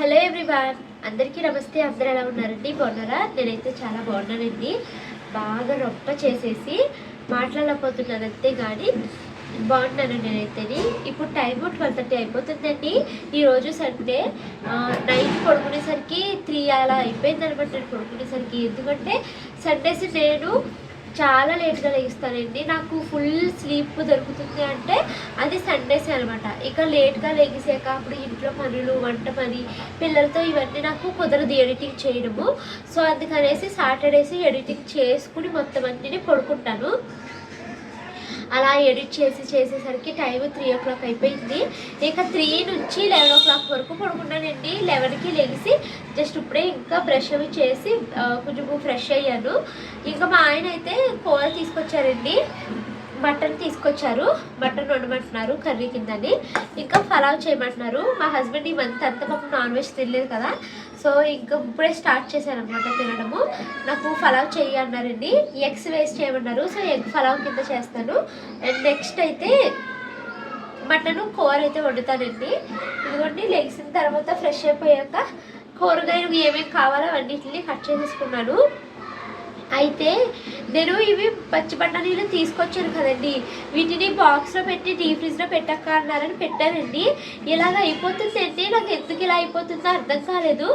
Hello everyone అందరికీ నమస్తే. అందరూ ఎలా ఉన్నారండి? బాగున్నారా? నేనైతే చాలా బాగున్నానండి. బాగా రొప్ప చేసేసి మాట్లాడకపోతున్నాను అంతే కానీ బాగున్నాను నేనైతే ఇప్పుడు టైం ట్వెల్వ్ థర్టీ అయిపోతుందండి. ఈరోజు సండే నైట్ పడుకునేసరికి త్రీ అలా అయిపోయింది అనమాట నేను పడుకునేసరికి. ఎందుకంటే సండేస్ నేను చాలా లేట్గా లేగిస్తానండి నాకు ఫుల్ స్లీప్ దొరుకుతుంది అంటే అది సండేస్ అనమాట ఇక లేట్గా లేగిసాక అప్పుడు ఇంట్లో పనులు వంట పని పిల్లలతో ఇవన్నీ నాకు కుదరదు ఎడిటింగ్ చేయడము. సో అందుకనేసి సాటర్డేస్ ఎడిటింగ్ చేసుకుని మొత్తం అన్నీ పడుకుంటాను. అలా ఎడిట్ చేసి చేసేసరికి టైం త్రీ ఓ క్లాక్ అయిపోయింది. ఇక త్రీ నుంచి లెవెన్ ఓ క్లాక్ వరకు పడుకున్నానండి లెవెన్కి లెగిసి జస్ట్ ఇప్పుడే ఇంకా బ్రష్ అవి చేసి కొంచెం ఫ్రెష్ అయ్యాను. ఇంకా మా ఆయన అయితే కూర తీసుకొచ్చారండి. మటన్ తీసుకొచ్చారు. మటన్ వండమంటున్నారు కర్రీ కిందని. ఇంకా ఫలావ్ చేయమంటున్నారు మా హస్బెండ్ ఈ మంత్ పాపం నాన్ వెజ్ తినలేదు కదా. సో ఇంకా ఇప్పుడే స్టార్ట్ చేశాను అనమాట తినడము. నాకు ఫలావ్ చెయ్యి అన్నారండి. ఎగ్స్ వేస్ట్ చేయమన్నారు. సో ఎగ్ ఫలావ్ కింద చేస్తాను. అండ్ నెక్స్ట్ అయితే మటన్ కూర అయితే వండుతానండి. ఇదిగోండి లెగ్సిన తర్వాత ఫ్రెష్ అయిపోయాక కూరగాయలు ఏమేమి కావాలో అన్నింటిని కట్ చేసేసుకున్నాను. అయితే నేను ఇవి పచ్చి బఠానీలు తీసుకొచ్చాను కదండి. వీటిని బాక్స్లో పెట్టి డీ ఫ్రిడ్జ్లో పెట్టక్క అన్నారని పెట్టానండి ఇలాగ అయిపోతుందండి నాకు ఎందుకు ఇలా అయిపోతుందో అర్థం కాలేదు.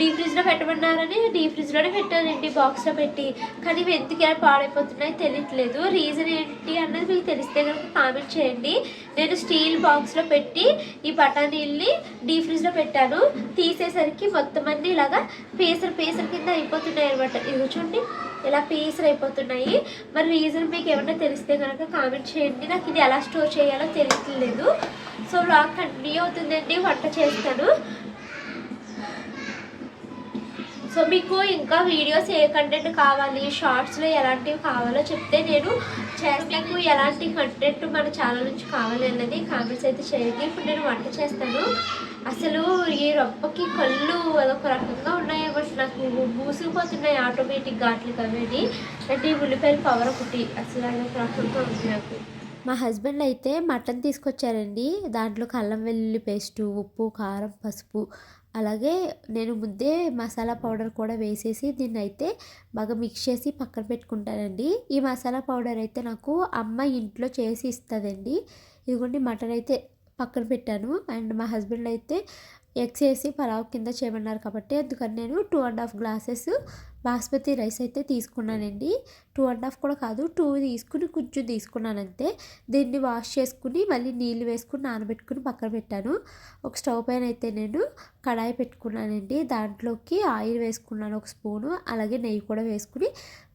డీ ఫ్రిడ్జ్లో పెట్టమన్నారని డీ ఫ్రిడ్జ్లోనే పెట్టానండి బాక్స్లో పెట్టి. కానీ ఇవి ఎందుకు ఇలా పాడైపోతున్నాయో తెలియట్లేదు. రీజన్ ఏంటి అన్నది మీకు తెలిస్తే కనుక కామెంట్ చేయండి. నేను స్టీల్ బాక్స్లో పెట్టి ఈ బఠానీల్ని డీ ఫ్రిడ్జ్లో పెట్టాను. తీసేసరికి మొత్తం అన్నీ ఇలాగా పేసర్ పేసర్ కింద అయిపోతున్నాయి అనమాట ఇది చూడండి ఇలా పేసర్ అయిపోతున్నాయి. మరి రీజన్ మీకు ఏమైనా తెలిస్తే కనుక కామెంట్ చేయండి. నాకు ఇది ఎలా స్టోర్ చేయాలో తెలియట్లేదు. సో బ్లాగ్ కంటిన్యూ అవుతుందండి. వంట చేస్తాను. సో మీకు ఇంకా వీడియోస్ ఏ కంటెంట్ కావాలి షార్ట్స్లో ఎలాంటివి కావాలో చెప్తే నేను చేస్తాను. ఎలాంటి కంటెంట్ మన ఛానల్ నుంచి కావాలి అన్నది కామెంట్స్ అయితే చేయండి. ఇప్పుడు నేను వంట చేస్తాను. అసలు ఈ రొప్పకి కళ్ళు అదొక రకంగా ఉన్నాయి బట్ నాకు మూసుకుపోతున్నాయి ఆటోమేటిక్ గాట్లు కవేది అంటే ఈ ఉల్లిపాయల పవర్ ఒకటి అసలు అదొక రకంగా ఉంది నాకు. మా హస్బెండ్ అయితే మటన్ తీసుకొచ్చారండి. దాంట్లో అల్లం వెల్లుల్లి పేస్టు ఉప్పు కారం పసుపు. అలాగే నేను ముందే మసాలా పౌడర్ కూడా వేసేసి దీన్ని అయితే బాగా మిక్స్ చేసి పక్కన పెట్టుకుంటానండి. ఈ మసాలా పౌడర్ అయితే నాకు అమ్మ ఇంట్లో చేసి ఇస్తుందండి. ఇదిగోండి మటన్ అయితే పక్కన పెట్టాను. అండ్ మా హస్బెండ్ అయితే ఎగ్స్ వేసి పలావ్ కింద చేయమన్నారు కాబట్టి అందుకని నేను two and half glasses basmati rice అయితే తీసుకున్నానండి. టూ అండ్ హాఫ్ కూడా కాదు టూ తీసుకుని కొంచెం తీసుకున్నాను అంతే దీన్ని వాష్ చేసుకుని మళ్ళీ నీళ్ళు వేసుకుని నానబెట్టుకుని పక్కన పెట్టాను. ఒక స్టవ్ పైన అయితే నేను కడాయి పెట్టుకున్నానండి. దాంట్లోకి ఆయిల్ వేసుకున్నాను ఒక స్పూను అలాగే నెయ్యి కూడా వేసుకుని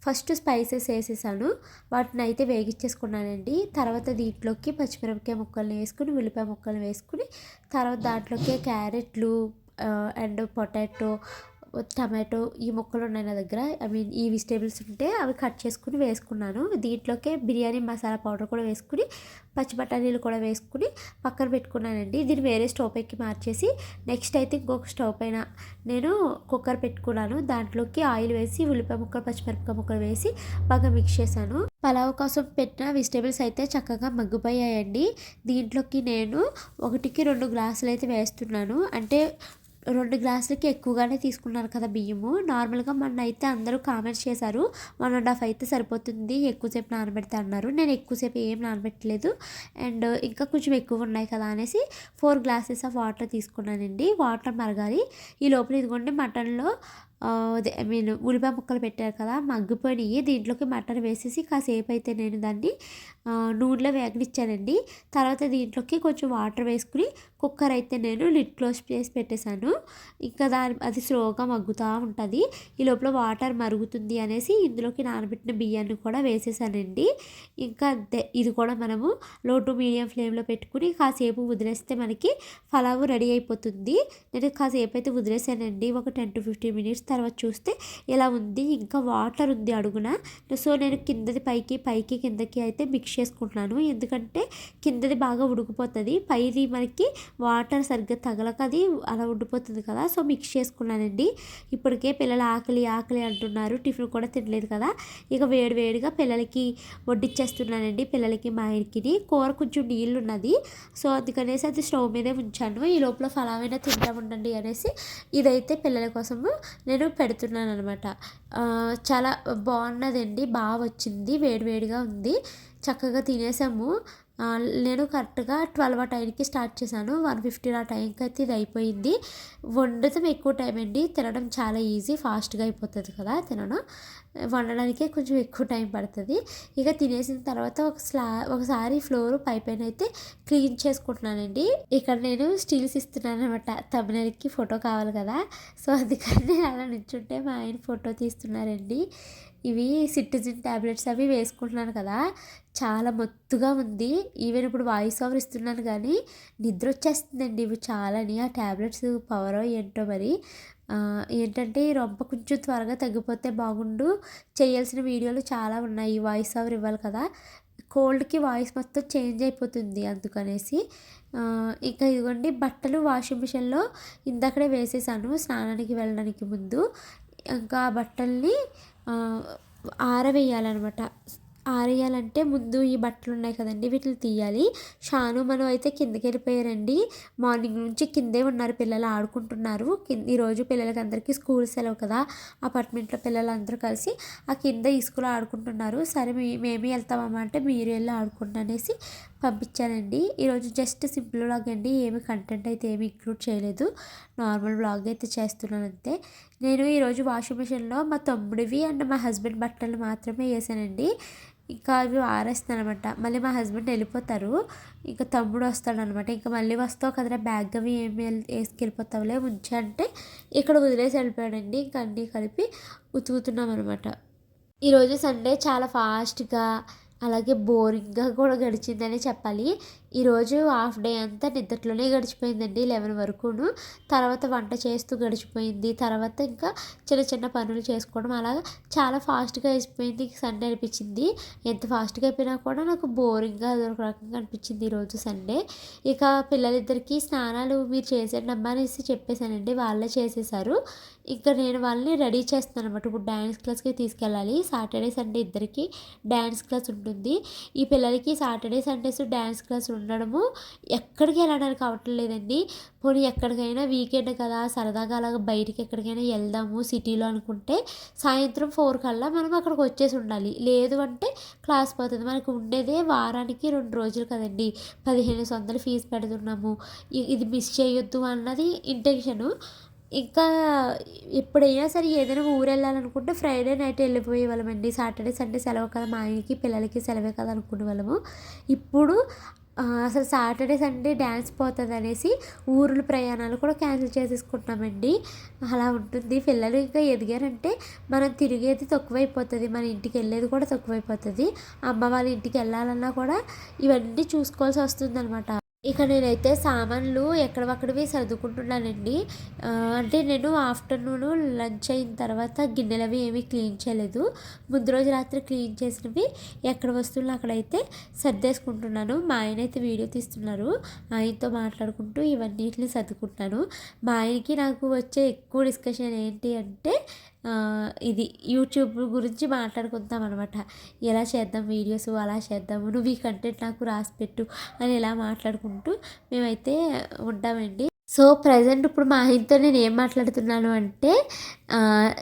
ఫస్ట్ స్పైసెస్ వేసేసాను. వాటిని అయితే వేగించేసుకున్నానండి తర్వాత దీంట్లోకి పచ్చిమిరపకాయ ముక్కల్ని వేసుకుని ఉల్లిపాయ ముక్కల్ని వేసుకుని తర్వాత దాంట్లోకి క్యారెట్లు అండ్ పొటాటో టమాటో ఈ మొక్కలు ఉన్నాయి నా దగ్గర. ఐ మీన్ ఈ వెజిటేబుల్స్ ఉంటే అవి కట్ చేసుకుని వేసుకున్నాను. దీంట్లోకే బిర్యానీ మసాలా పౌడర్ కూడా వేసుకుని పచ్చి బఠానీలు కూడా వేసుకుని పక్కన పెట్టుకున్నానండి. దీన్ని వేరే స్టవ్ పైకి మార్చేసి నెక్స్ట్ అయితే ఇంకొక స్టవ్ పైన నేను కుక్కర్ పెట్టుకున్నాను. దాంట్లోకి ఆయిల్ వేసి ఉల్లిపాయ ముక్కలు పచ్చిమిరపకాయ ముక్కలు వేసి బాగా మిక్స్ చేశాను. పలావ్ కోసం పెట్టిన వెజిటేబుల్స్ అయితే చక్కగా మగ్గిపోయాయండి. దీంట్లోకి నేను ఒకటికి రెండు గ్లాసులు అయితే వేస్తున్నాను. అంటే రెండు గ్లాసులకి ఎక్కువగానే తీసుకున్నారు కదా బియ్యము. నార్మల్గా మొన్న అయితే అందరూ కామెంట్స్ చేశారు వన్ అండ్ హాఫ్ అయితే సరిపోతుంది ఎక్కువసేపు నానబెడితే అన్నారు. నేను ఎక్కువసేపు ఏం నానబెట్టలేదు. అండ్ ఇంకా కొంచెం ఎక్కువ ఉన్నాయి కదా అనేసి ఫోర్ గ్లాసెస్ ఆఫ్ వాటర్ తీసుకున్నానండి. వాటర్ మరగాలి. ఈ లోపల ఇదిగోండి మటన్లో ఐ మీన్ ఉల్లిపాయ ముక్కలు పెట్టారు కదా మగ్గిపోయినాయి. దీంట్లోకి మటన్ వేసేసి కాసేపు అయితే నేను దాన్ని నూనెలో వేగనిచ్చానండి. తర్వాత దీంట్లోకి కొంచెం వాటర్ వేసుకుని కుక్కర్ అయితే నేను లిడ్ క్లోజ్ చేసి పెట్టేశాను. ఇంకా దాని అది స్లోగా మగ్గుతూ ఉంటుంది. ఈ లోపల వాటర్ మరుగుతుంది అనేసి ఇందులోకి నానబెట్టిన బియ్యాన్ని కూడా వేసేసానండి ఇంకా అంతే ఇది కూడా మనము లో టు మీడియం ఫ్లేమ్లో పెట్టుకుని కాసేపు వదిలేస్తే మనకి పలావు రెడీ అయిపోతుంది. నేను కాసేపు అయితే వదిలేసానండి ఒక టెన్ టు ఫిఫ్టీన్ మినిట్స్ తర్వాత చూస్తే ఇలా ఉంది? ఇంకా వాటర్ ఉంది అడుగున. సో నేను కిందది పైకి పైకి కిందకి అయితే మిక్స్ చేసుకుంటున్నాను. ఎందుకంటే కిందది బాగా ఉడికిపోతుంది. పైది మనకి వాటర్ సరిగ్గా తగలక అది అలా ఉండిపోతుంది కదా. సో మిక్స్ చేసుకున్నానండి. ఇప్పటికే పిల్లలు ఆకలి ఆకలి అంటున్నారు. టిఫిన్ కూడా తినలేదు కదా. ఇక వేడి వేడిగా పిల్లలకి వడ్డిచ్చేస్తున్నానండి. పిల్లలకి మా ఆయనకి కూర కొంచెం నీళ్ళు ఉన్నది సో అందుకనేసి అది స్టవ్ మీదే ఉంచాను. ఈ లోపల ఫలామైనా తింటా ఉండండి అనేసి ఇదైతే పిల్లల కోసము నేను నేను పెడుతున్నాను అనమాట చాలా బాగున్నదండి. బాగా వచ్చింది వేడివేడిగా ఉంది. చక్కగా తినేసాము. నేను కరెక్ట్గా ట్వెల్వ్ ఆ టైంకి స్టార్ట్ చేశాను. వన్ ఫిఫ్టీన్ ఆ టైంకి అయితే ఇది అయిపోయింది. వండటం ఎక్కువ టైం అండి. తినడం చాలా ఈజీ. ఫాస్ట్గా అయిపోతుంది కదా తినడం. వండడానికే కొంచెం ఎక్కువ టైం పడుతుంది. ఇక తినేసిన తర్వాత ఒక స్లా ఒకసారి ఫ్లోర్ పై పైన అయితే క్లీన్ చేసుకుంటున్నానండి. ఇక్కడ నేను స్టీల్స్ ఇస్తున్నాను అనమాట తమిళకి ఫోటో కావాలి కదా. సో అందుకని నేను అలా నిల్చుంటే మా ఆయన ఫోటో తీస్తున్నారండి. ఇవి సిటిజన్ ట్యాబ్లెట్స్ అవి వేసుకుంటున్నాను కదా. చాలా మొత్తుగా ఉంది. ఈవెన్ ఇప్పుడు వాయిస్ ఓవర్ ఇస్తున్నాను కానీ నిద్ర వచ్చేస్తుందండి. ఇవి చాలని ఆ ట్యాబ్లెట్స్ పవర్ ఏంటో మరి. ఏంటంటే ఈ కొంచెం త్వరగా తగ్గిపోతే బాగుండు. చేయాల్సిన వీడియోలు చాలా ఉన్నాయి. వాయిస్ ఓవర్ ఇవ్వాలి కదా. కోల్డ్కి వాయిస్ మొత్తం చేంజ్ అయిపోతుంది అందుకనేసి. ఇంకా ఇదిగోండి బట్టలు వాషింగ్ మిషన్లో ఇందాకడే వేసేసాను స్నానానికి వెళ్ళడానికి ముందు. ఇంకా ఆ బట్టల్ని ఆరవేయాలన్నమాట. ఆరేయాలంటే ముందు ఈ బట్టలు ఉన్నాయి కదండి వీటిని తీయాలి. షాను మనం అయితే కిందకి వెళ్ళిపోయారండి. మార్నింగ్ నుంచి కిందే ఉన్నారు పిల్లలు ఆడుకుంటున్నారు. కింద ఈరోజు పిల్లలకి అందరికీ స్కూల్ సెలవు కదా అపార్ట్మెంట్లో పిల్లలందరూ కలిసి ఆ కింద ఇసుకలో ఆడుకుంటున్నారు. సరే మీ మేమే వెళ్తామమ్మా అంటే మీరు వెళ్ళి ఆడుకుంటా అనేసి పంపించానండి ఈరోజు జస్ట్ సింపుల్ వ్లాగ్ అండి ఏమి కంటెంట్ అయితే ఏమి ఇంక్లూడ్ చేయలేదు. నార్మల్ వ్లాగ్ అయితే చేస్తున్నాను అంతే. నేను ఈరోజు వాషింగ్ మిషన్లో మా తమ్ముడివి అండ్ మా హస్బెండ్ బట్టలు మాత్రమే వేసానండి. ఇంకా అవి ఆరేస్తాను అనమాట మళ్ళీ మా హస్బెండ్ వెళ్ళిపోతారు. ఇంకా తమ్ముడు వస్తాడనమాట. ఇంకా మళ్ళీ వస్తావు కదరా బ్యాగ్ అవి ఏమి వేసుకెళ్ళిపోతావులే ఉంచి అంటే ఇక్కడ వదిలేసి వెళ్ళిపోయాడండి. ఇంకా అన్నీ కలిపి ఉతుకుతున్నాం అనమాట ఈరోజు సండే చాలా ఫాస్ట్గా అలాగే బోరింగ్గా కూడా గడిచిందని చెప్పాలి. ఈరోజు హాఫ్ డే అంతా నిద్రలోనే గడిచిపోయిందండి లెవెన్ వరకును. తర్వాత వంట చేస్తూ గడిచిపోయింది. తర్వాత ఇంకా చిన్న చిన్న పనులు చేసుకోవడం అలాగా చాలా ఫాస్ట్గా అయిపోయింది. సండే అనిపించింది. ఎంత ఫాస్ట్గా అయిపోయినా కూడా నాకు బోరింగ్గా అదొక రకంగా అనిపించింది ఈరోజు సండే. ఇక పిల్లలిద్దరికీ స్నానాలు మీరు చేసేయండి అనేసి చెప్పేశానండి. వాళ్ళే చేసేసారు ఇంకా నేను వాళ్ళని రెడీ చేస్తాను అనమాట ఇప్పుడు డ్యాన్స్ క్లాస్కి తీసుకెళ్ళాలి. సాటర్డే సండే ఇద్దరికి డ్యాన్స్ క్లాస్ ఉంటుంది. ఈ పిల్లలకి సాటర్డే సండేస్ డ్యాన్స్ క్లాస్ ఉండడము ఎక్కడికి వెళ్ళడానికి అవ్వట్లేదండి పోనీ ఎక్కడికైనా వీకెండ్ కదా సరదాగా అలాగ బయటికి ఎక్కడికైనా వెళ్దాము సిటీలో అనుకుంటే సాయంత్రం ఫోర్ కల్లా మనం అక్కడికి వచ్చేసి ఉండాలి. లేదు అంటే క్లాస్ పోతుంది. మనకు ఉండేదే వారానికి రెండు రోజులు కదండి. పదిహేను వందలు ఫీజు పెడుతున్నాము. ఇది మిస్ చేయొద్దు అన్నది ఇంటెన్షను. ఇంకా ఎప్పుడైనా సరే ఏదైనా ఊరు వెళ్ళాలనుకుంటే ఫ్రైడే నైట్ వెళ్ళిపోయే వాళ్ళమండి. సాటర్డే సండే సెలవు కదా మా ఆయనకి పిల్లలకి సెలవే కదా అనుకునే వాళ్ళము. ఇప్పుడు అసలు సాటర్డే సండే డ్యాన్స్ పోతుంది అనేసి ఊర్ల ప్రయాణాలు కూడా క్యాన్సిల్ చేసేసుకుంటున్నామండి అలా ఉంటుంది. పిల్లలు ఇంకా ఎదిగారంటే మనం తిరిగేది తక్కువైపోతుంది. మన ఇంటికి వెళ్ళేది కూడా తక్కువైపోతుంది. అమ్మ వాళ్ళ ఇంటికి వెళ్ళాలన్నా కూడా ఇవన్నీ చూసుకోవాల్సి వస్తుంది అనమాట ఇక నేనైతే సామాన్లు ఎక్కడవక్కడివి సర్దుకుంటున్నానండి. అంటే నేను ఆఫ్టర్నూన్ లంచ్ అయిన తర్వాత గిన్నెలు ఏమీ క్లీన్ చేయలేదు. ముందు రోజు రాత్రి క్లీన్ చేసినవి ఎక్కడ వస్తువులు అక్కడైతే సర్దేసుకుంటున్నాను. మా ఆయన అయితే వీడియో తీస్తున్నారు. ఆయనతో మాట్లాడుకుంటూ ఇవన్నిటిని సర్దుకుంటున్నాను. మా ఆయనకి నాకు వచ్చే ఎక్కువ డిస్కషన్ ఏంటి అంటే ఇది యూట్యూబ్ గురించి మాట్లాడుకుందాం అనమాట ఎలా చేద్దాం వీడియోస్ అలా చేద్దాము నువ్వు ఈ కంటెంట్ నాకు రాసి పెట్టు అని ఇలా మాట్లాడుకుంటూ మేమైతే ఉంటామండి. సో ప్రజెంట్ ఇప్పుడు మా ఆయనతో నేను ఏం మాట్లాడుతున్నాను అంటే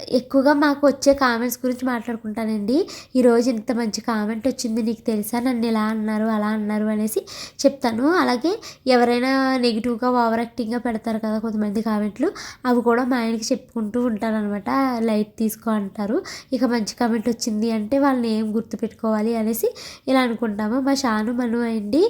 ఎక్కువగా మాకు వచ్చే కామెంట్స్ గురించి మాట్లాడుకుంటానండి. ఈరోజు ఇంత మంచి కామెంట్ వచ్చింది నీకు తెలుసా? నన్ను ఇలా అన్నారు అలా అన్నారు అనేసి చెప్తాను. అలాగే ఎవరైనా నెగిటివ్గా ఓవర్ యాక్టింగ్గా పెడతారు కదా కొంతమంది కామెంట్లు అవి కూడా మా ఆయనకి చెప్పుకుంటూ ఉంటాను అనమాట లైట్ తీసుకో అంటారు. ఇక మంచి కామెంట్ వచ్చింది అంటే వాళ్ళని ఏం గుర్తుపెట్టుకోవాలి? అనేసి ఇలా అనుకుంటాము. మా షాను మను అండి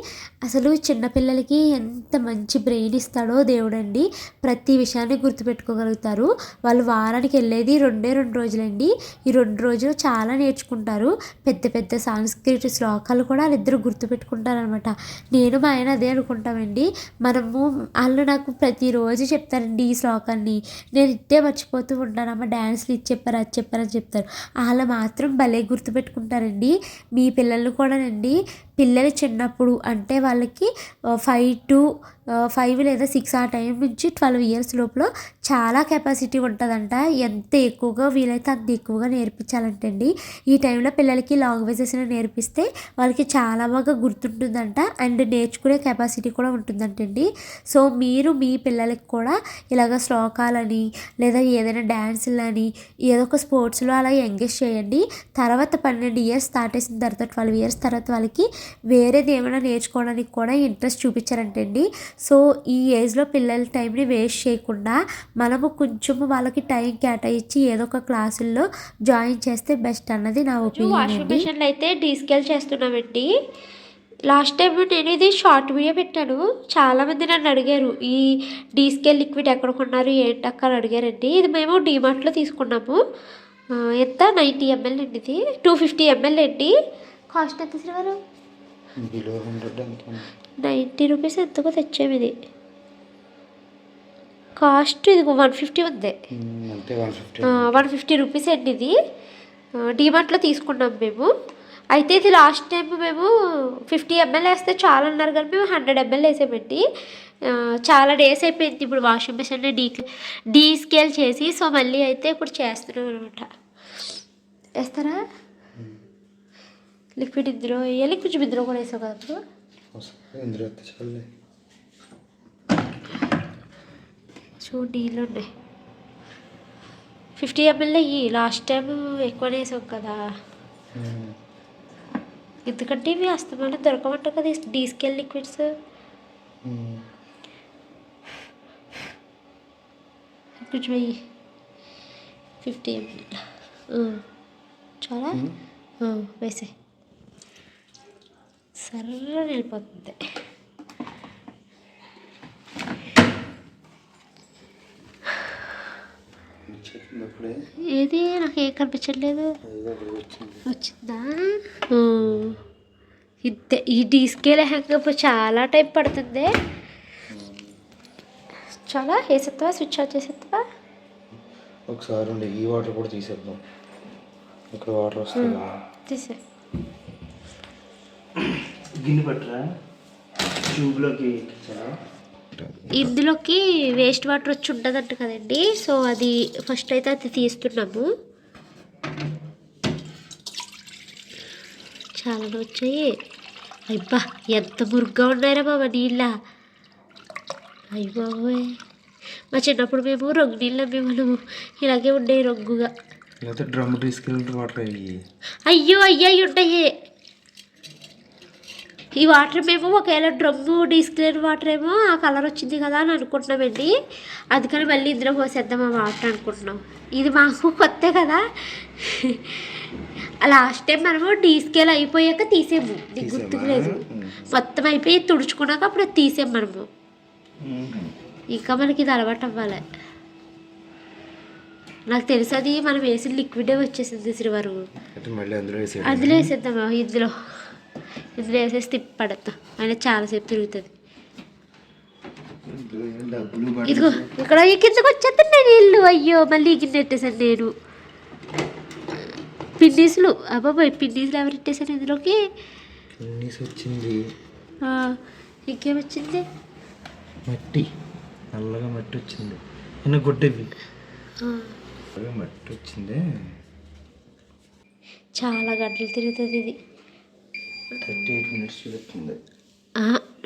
అసలు చిన్నపిల్లలకి ఎంత మంచి బ్రెయిన్ ఇస్తాడో దేవుడండి ప్రతి విషయాన్ని గుర్తుపెట్టుకోగలుగుతారు. వాళ్ళు వారానికి శ్లోకానికి వెళ్ళేది రెండే రెండు రోజులండి. ఈ రెండు రోజులు చాలా నేర్చుకుంటారు. పెద్ద పెద్ద సాంస్కృతిక శ్లోకాలు కూడా వాళ్ళిద్దరు గుర్తుపెట్టుకుంటారనమాట. నేను మా ఆయన అదే అనుకుంటామండి. మనము వాళ్ళు నాకు ప్రతిరోజు చెప్తారండి ఈ శ్లోకాన్ని. నేను ఇట్టే మర్చిపోతూ ఉంటాను. అమ్మ డ్యాన్స్లు ఇది చెప్పారు అది చెప్పారని చెప్తారు. వాళ్ళు మాత్రం భలే గుర్తుపెట్టుకుంటారండి. మీ పిల్లలు కూడానండి. పిల్లలు చిన్నప్పుడు అంటే వాళ్ళకి ఫైవ్ టు ఫైవ్ లేదా సిక్స్ ఆ టైం నుంచి ట్వెల్వ్ ఇయర్స్ లోపల చాలా కెపాసిటీ ఉంటుందంట. ఎంత ఎక్కువగా వీలైతే అంత ఎక్కువగా నేర్పించాలంటే అండి ఈ టైంలో పిల్లలకి లాంగ్వేజెస్ నేర్పిస్తే వాళ్ళకి చాలా బాగా గుర్తుంటుందంట. అండ్ నేర్చుకునే కెపాసిటీ కూడా ఉంటుందంటండి. సో మీరు మీ పిల్లలకి కూడా ఇలాగ శ్లోకాలని లేదా ఏదైనా డ్యాన్సులని ఏదో ఒక స్పోర్ట్స్లో అలా ఎంగేజ్ చేయండి. తర్వాత పన్నెండు ఇయర్స్ దాటేసిన తర్వాత ట్వెల్వ్ ఇయర్స్ తర్వాత వాళ్ళకి వేరేది ఏమైనా నేర్చుకోవడానికి కూడా ఇంట్రెస్ట్ చూపించారంటండి. సో ఈ ఏజ్లో పిల్లల టైంని వేస్ట్ చేయకుండా మనము కొంచెం వాళ్ళకి టైం కేటాయించి ఏదో ఒక క్లాసుల్లో జాయిన్ చేస్తే బెస్ట్ అన్నది నా ఒపీనియన్ వాషింగ్ అండి. మిషన్లో అయితే డీస్కేల్ చేస్తున్నామండి. లాస్ట్ టైం నేను ఇది షార్ట్ వీడియో పెట్టాను. చాలామంది నన్ను అడిగారు ఈ డీస్కేల్ లిక్విడ్ ఎక్కడ కొన్నారు? ఏంటి అక్క? అని అడిగారండి. ఇది మేము డీమార్ట్లో తీసుకున్నాము. ఎంత? నైంటీ ఎంఎల్ అండి ఇది. టూ ఫిఫ్టీ ఎంఎల్ అండి. కాస్ట్ ఎంత శ్రీవారు బిలో హండ్రెడ్ అంతే నైంటీ రూపీస్ ఎంతకో తెచ్చాము ఇది. కాస్ట్ ఇది వన్ ఫిఫ్టీ ఉంది. One fifty. రూపీస్ అండి ఇది. డిమార్ట్లో తీసుకున్నాం మేము. అయితే ఇది లాస్ట్ టైం మేము ఫిఫ్టీ ఎంఎల్ వేస్తే చాలా అన్నారు కానీ మేము హండ్రెడ్ ఎంఎల్ వేసామండి. చాలా డేస్ అయిపోయింది ఇప్పుడు washing machine de descale చేసి సో మళ్ళీ అయితే ఇప్పుడు చేస్తున్నాం అనమాట వేస్తారా? లిక్విడ్ ఇందులో వేయాలి కొంచెం ఇందులో కూడా వేసావు కదా ఇప్పుడు వస్తుంది ఇందులో అయితే చాలే చూడు నీళ్ళు ఉన్నాయి ఫిఫ్టీ ఎంఎల్ అయ్యి లాస్ట్ టైం ఎక్కువనే వేసాం కదా ఉమ్, ఎందుకంటే ఇవి అస్తమానం దొరకమంటారు కదా డీస్కెల్ లిక్విడ్స్ ఉమ్. కొంచెం వెయ్యి ఫిఫ్టీ ఎంఎల్ చాలా ఉమ్. సర్ర వెళ్ళిపోతుంది. ఏది? నాకు ఏం కనిపించట్లేదు. వచ్చింది. ఇంతే ఈ డీస్కేల్ హ్యాంగ్ చాలా టైం పడుతుంది. చాలా వేసేస్తావా స్విచ్ ఆఫ్ చేసేస్తావా ఒకసారి ఉండి ఈ వాటర్ కూడా తీసేద్దాం. ఇక్కడ వాటర్ వస్తుంది తీసే. గిన్నె పట్టరా. ట్యూబ్లోకి ఎక్కించాలా? ఇందులోకి వేస్ట్ వాటర్ వచ్చి ఉంటుందంట కదండి. సో అది ఫస్ట్ అయితే అది తీస్తున్నాము. చాలా వచ్చాయి. అబ్బా ఎంత మురుగ్గా ఉన్నారా బాబా నీళ్ళ. అయ్య బాబోయ్. మా చిన్నప్పుడు మేము రొంగు నీళ్ళు అమ్మేవాళ్ళము. ఇలాగే ఉండేవి రొంగుగా. డ్రమ్ తీసుకెళ్ళి వాటర్ అయ్యి అయ్యో అయ్యో అయ్యి ఉంటాయి ఈ వాటర్ మేము ఒకవేళ డ్రమ్ము డిస్క్లేర్ వాటర్ ఏమో ఆ కలర్ వచ్చింది కదా అని అనుకుంటున్నామండి. అందుకని మళ్ళీ ఇందులో పోసేద్దాం ఆ వాటర్ అనుకుంటున్నాం. ఇది మాకు కొత్త కదా. లాస్ట్ టైం మనము డీస్కేల్ అయిపోయాక తీసేము. నీకు గుర్తుకు లేదు. మొత్తం అయిపోయి తుడుచుకున్నాక అప్పుడు తీసాం మనము. ఇంకా మనకి ఇది అలవాటు అవ్వాలి. నాకు తెలుసు అది మనం వేసిన లిక్విడే వచ్చేసింది శ్రీవారు అందులో వేసేద్దాం ఇందులో. ఇందులో వేసేసి తిప్పడతాం. ఆయన చాలాసేపు తిరుగుతుంది. ఇదిగో ఇక్కడ కిందకు వచ్చేస్తున్నాయి నీళ్ళు. అయ్యో మళ్ళీ గిన్నె ఎట్టేసాను నేను. పిన్నీసులు. అబ్బాబోయ్ పిన్నీసులు ఎవరు ఎట్టేసాను ఇందులోకి? పన్నీస్ వచ్చింది. ఇంకేమొచ్చింది మట్టి. నల్లగా మట్టి వచ్చింది. నిన్న గుడ్డవి. మట్టి వచ్చింది. చాలా గంటలు తిరుగుతుంది ఇది. థర్టీ ఎయిట్ మినిట్స్ చూపిస్తుంది ఆ,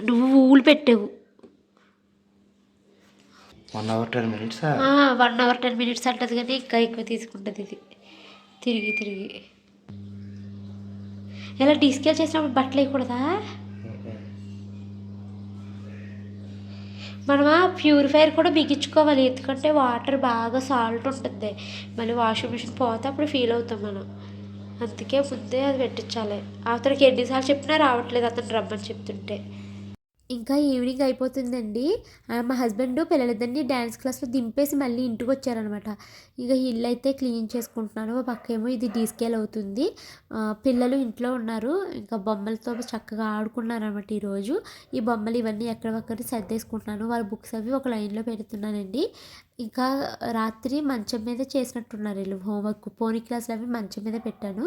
నువ్వు ఊలు పెట్టావు. One hour ten minutes one hour ten minutes అంటది కానీ ఇంకా ఎక్కువ తీసుకుంటుంది ఇది. తిరిగి తిరిగి. ఇలా డీస్కేల్ చేసినప్పుడు బట్టలు వేయకూడదా మనం ఆ ప్యూరిఫైయర్ కూడా బిగించుకోవాలి. ఎందుకంటే వాటర్ బాగా సాల్ట్ ఉంటుంది. మళ్ళీ వాషింగ్ మిషన్ పోతే అప్పుడు ఫీల్ అవుతాం మనం. అందుకే ముందే అది పెట్టించాలి. అతనికి ఎన్నిసార్లు చెప్పినా రావట్లేదు అతను రమ్మని చెప్తుంటే. ఇంకా ఈవినింగ్ అయిపోతుందండి. మా హస్బెండ్ పిల్లలిద్దరిని డ్యాన్స్ క్లాస్లో దింపేసి మళ్ళీ ఇంటికి వచ్చారనమాట. ఇక ఇల్లు అయితే క్లీన్ చేసుకుంటున్నాను. ఒక పక్క ఏమో ఇది డీస్కేల్ అవుతుంది. పిల్లలు ఇంట్లో ఉన్నారు. ఇంకా బొమ్మలతో చక్కగా ఆడుకున్నారనమాట ఈరోజు. ఈ బొమ్మలు ఇవన్నీ ఎక్కడొక్కడి సర్దేసుకుంటున్నాను. వాళ్ళ బుక్స్ అవి ఒక లైన్లో పెడుతున్నానండి. ఇంకా రాత్రి మంచం మీద చేసినట్టున్నారు వీళ్ళు హోంవర్క్. పోనీ క్లాసులు అవి మంచం మీద పెట్టాను.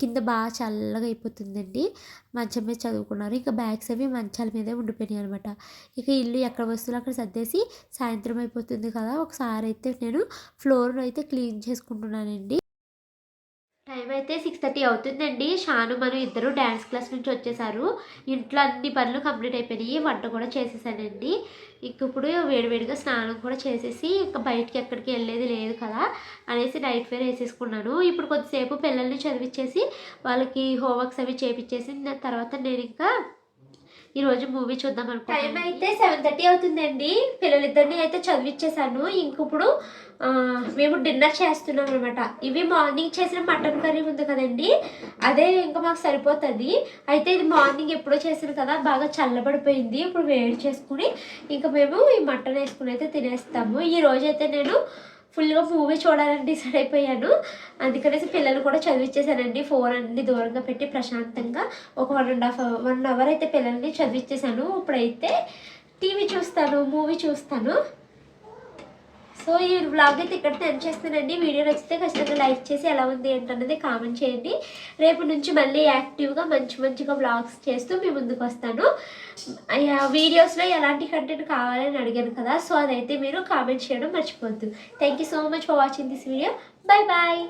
కింద బాగా చల్లగా అయిపోతుందండి. మంచం మీద చదువుకున్నారు. ఇంకా బ్యాగ్స్ అవి మంచాల మీదే ఉండిపోయినాయి అనమాట ఇక ఇల్లు ఎక్కడ వస్తువులు అక్కడ సర్దేసి సాయంత్రం అయిపోతుంది కదా ఒకసారి అయితే నేను ఫ్లోర్ అయితే క్లీన్ చేసుకుంటున్నానండి. టైం అయితే సిక్స్ థర్టీ అవుతుందండి. షాను మనం ఇద్దరు డ్యాన్స్ క్లాస్ నుంచి వచ్చేసారు. ఇంట్లో అన్ని పనులు కంప్లీట్ అయిపోయినాయి. వంట కూడా చేసేసానండి. ఇంక ఇప్పుడు వేడివేడిగా స్నానం కూడా చేసేసి ఇంకా బయటికి ఎక్కడికి వెళ్ళేది లేదు కదా అనేసి నైట్ వేర్ వేసేసుకున్నాను. ఇప్పుడు కొద్దిసేపు పిల్లల్ని చదివించేసి వాళ్ళకి హోంవర్క్స్ అవి చేపించేసి దాని తర్వాత నేను ఇంకా ఈరోజు మూవీ చూద్దాం అనుకుంటున్నాను. టైం అయితే సెవెన్ థర్టీ అవుతుందండి. పిల్లలిద్దరిని అయితే చదివిచ్చేసాను. ఇంక ఇప్పుడు మేము డిన్నర్ చేస్తున్నాం అనమాట ఇవి మార్నింగ్ చేసిన మటన్ కర్రీ ఉంది కదండి. అదే ఇంకా మాకు సరిపోతుంది. అయితే ఇది మార్నింగ్ ఎప్పుడో చేసాను కదా బాగా చల్లబడిపోయింది. ఇప్పుడు వేడి చేసుకుని ఇంకా మేము ఈ మటన్ వేసుకుని అయితే తినేస్తాము. ఈ రోజైతే నేను ఫుల్గా మూవీ చూడాలని డిసైడ్ అయిపోయాను అందుకనేసి పిల్లలు కూడా చదివించేశానండి ఫోన్ అన్ని దూరంగా పెట్టి ప్రశాంతంగా. ఒక one and half one hour అయితే పిల్లల్ని చదివించేశాను ఇప్పుడైతే టీవీ చూస్తాను మూవీ చూస్తాను. సో ఈ బ్లాగ్ అయితే ఇక్కడ ఎండ్ చేస్తానండి. వీడియో నచ్చితే ఖచ్చితంగా లైక్ చేసి ఎలా ఉంది ఏంటన్నది కామెంట్ చేయండి. రేపు నుంచి మళ్ళీ యాక్టివ్గా మంచి మంచిగా వ్లాగ్స్ చేస్తూ మీ ముందుకు వస్తాను. వీడియోస్లో ఎలాంటి కంటెంట్ కావాలని అడిగాను కదా సో అదైతే మీరు కామెంట్ చేయడం మర్చిపోద్దు thank you so much for watching this video bye bye